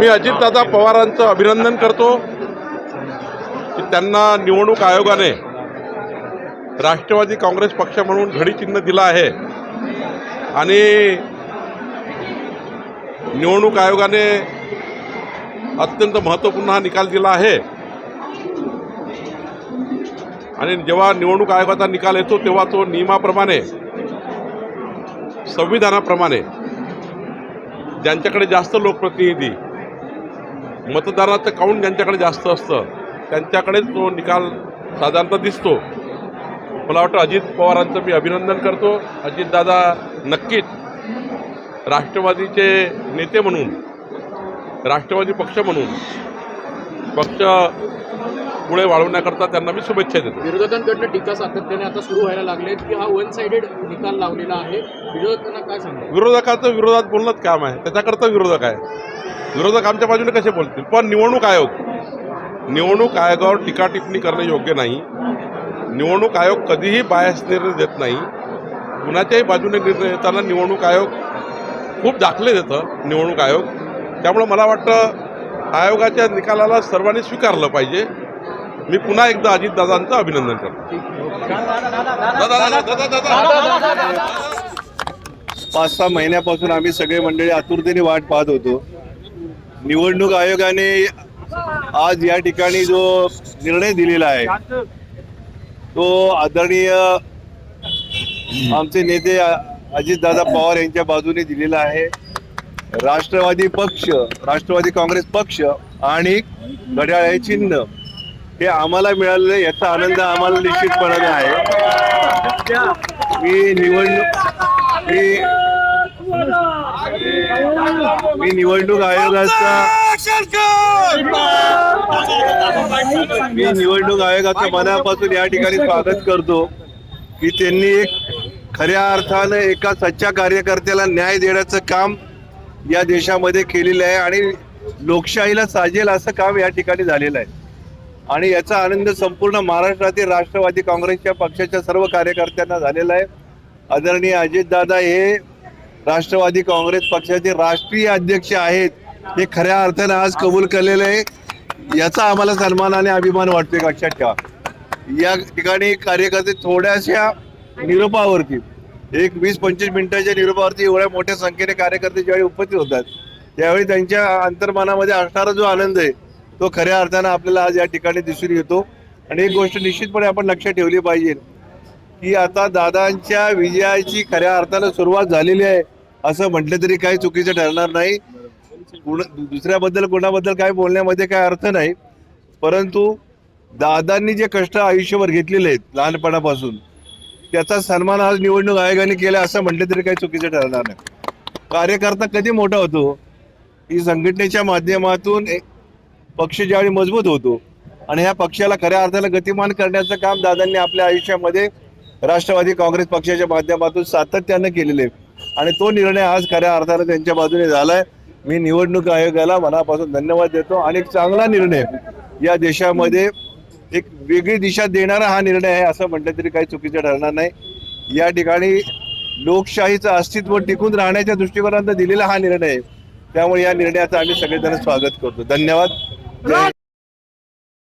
मी अजितदादा पवारांचं अभिनंदन करतो की त्यांना निवडणूक आयोगाने राष्ट्रवादी काँग्रेस पक्ष म्हणून घडी चिन्ह दिलं आहे. आणि निवडणूक आयोगाने अत्यंत महत्त्वपूर्ण हा निकाल दिला आहे. आणि जेव्हा निवडणूक आयोगाचा निकाल येतो तेव्हा तो नियमाप्रमाणे संविधानाप्रमाणे ज्यांच्याकडे जास्त लोकप्रतिनिधी मतदानाचं काउंट ज्यांच्याकडे जास्त असतं त्यांच्याकडेच तो निकाल साधारणतः दिसतो. मला वाटतं अजित पवारांचं मी अभिनंदन करतो. अजितदादा नक्कीच राष्ट्रवादीचे नेते म्हणून राष्ट्रवादी पक्ष म्हणून पक्ष पुढे वाढवण्याकरता त्यांना मी शुभेच्छा देतो. विरोधकांकडनं टीका सातत्याने आता सुरू व्हायला लागले की हा वन साइडेड निकाल लावलेला आहे. विरोधकांना काय सांगतो विरोधकाचं विरोधात बोलणंच काम आहे. त्याच्याकरता विरोधक आहे. विरोधक आमच्या बाजूने कसे बोलतील? पण निवडणूक आयोग निवडणूक आयोगावर टीका टिप्पणी करणं योग्य नाही. निवडणूक आयोग कधीही बायस निर्णय देत नाही. कुणाच्याही बाजूने निर्णय देताना निवडणूक आयोग खूप दाखले देतं निवडणूक आयोग. त्यामुळं मला वाटतं आयोगाच्या निकालाला सर्वांनी स्वीकारलं पाहिजे. मी पुन्हा एकदा अजितदादांचं अभिनंदन करतो. पाच सहा महिन्यापासून आम्ही सगळे मंडळी आतुरतेने वाट पाहत होतो. निवडणूक आयोगाने आज या ठिकाणी जो निर्णय दिलेला आहे तो आदरणीय आमचे नेते अजितदादा पवार यांच्या बाजूने दिलेला आहे. राष्ट्रवादी पक्ष राष्ट्रवादी काँग्रेस पक्ष आणि घड्याळ हे चिन्ह हे आम्हाला मिळालेलं याचा आनंद आम्हाला निश्चितपणाने आहे. मी निवडणूक मी मी निवडणूक आयोगाचा मी निवडणूक आयोगाचं मनापासून या ठिकाणी स्वागत करतो की त्यांनी एक खऱ्या अर्थानं एका सच्च्या कार्यकर्त्याला न्याय देण्याचं काम या देशामध्ये केलेलं आहे आणि लोकशाहीला साजेल असं काम या ठिकाणी झालेलं आहे. आणि याचा आनंद संपूर्ण महाराष्ट्रातील राष्ट्रवादी काँग्रेसच्या पक्षाच्या सर्व कार्यकर्त्यांना झालेला आहे. आदरणीय अजितदादा हे राष्ट्रवादी काँग्रेस पक्षाचे राष्ट्रीय अध्यक्ष आहेत हे खऱ्या अर्थानं आज कबूल केलेलं आहे. याचा आम्हाला सन्मान आणि अभिमान वाटतोय लक्षात ठेवा. या ठिकाणी कार्यकर्ते थोड्याशा निरोपावरती एक वीस पंचवीस मिनिटाच्या निरोपावरती एवढ्या मोठ्या संख्येने कार्यकर्ते ज्यावेळी उपस्थित होतात त्यावेळी त्यांच्या अंतर्मनामध्ये असणारा जो आनंद आहे तो खऱ्या अर्थानं आपल्याला आज या ठिकाणी दिसून येतो. आणि एक गोष्ट निश्चितपणे आपण लक्षात ठेवली पाहिजे की आता दादांच्या विजयाची खऱ्या अर्थानं सुरुवात झालेली आहे. असं म्हटलं तरी काही चुकीचं ठरणार नाही. दुसऱ्याबद्दल कोणाबद्दल काय बोलण्यामध्ये काय अर्थ नाही. परंतु दादांनी जे कष्ट आयुष्यभर घेतलेले आहेत लहानपणापासून त्याचा सन्मान आज निवडणूक आयोगाने केला असं म्हटलं तरी काही चुकीचं ठरणार नाही. कार्यकर्ता कधी मोठा होतो? ही संघटनेच्या माध्यमातून एक पक्ष ज्यावेळी मजबूत होतो आणि ह्या पक्षाला खऱ्या अर्थाला गतिमान करण्याचं काम दादांनी आपल्या आयुष्यामध्ये राष्ट्रवादी काँग्रेस पक्षाच्या माध्यमातून सातत्यानं केलेले. आहे. आणि तो निर्णय आज खऱ्या अर्थानं त्यांच्या बाजूने झालाय. मी निवडणूक आयोगाला मनापासून धन्यवाद देतो. आणि एक चांगला निर्णय या देशामध्ये एक वेगळी दिशा देणारा हा निर्णय आहे असं म्हटलं तरी काही चुकीचं ठरणार नाही. या ठिकाणी लोकशाहीचं अस्तित्व टिकून राहण्याच्या दृष्टिकोनातून दिलेला हा निर्णय आहे. त्यामुळे या निर्णयाचं आम्ही सगळेजण स्वागत करतो. धन्यवाद.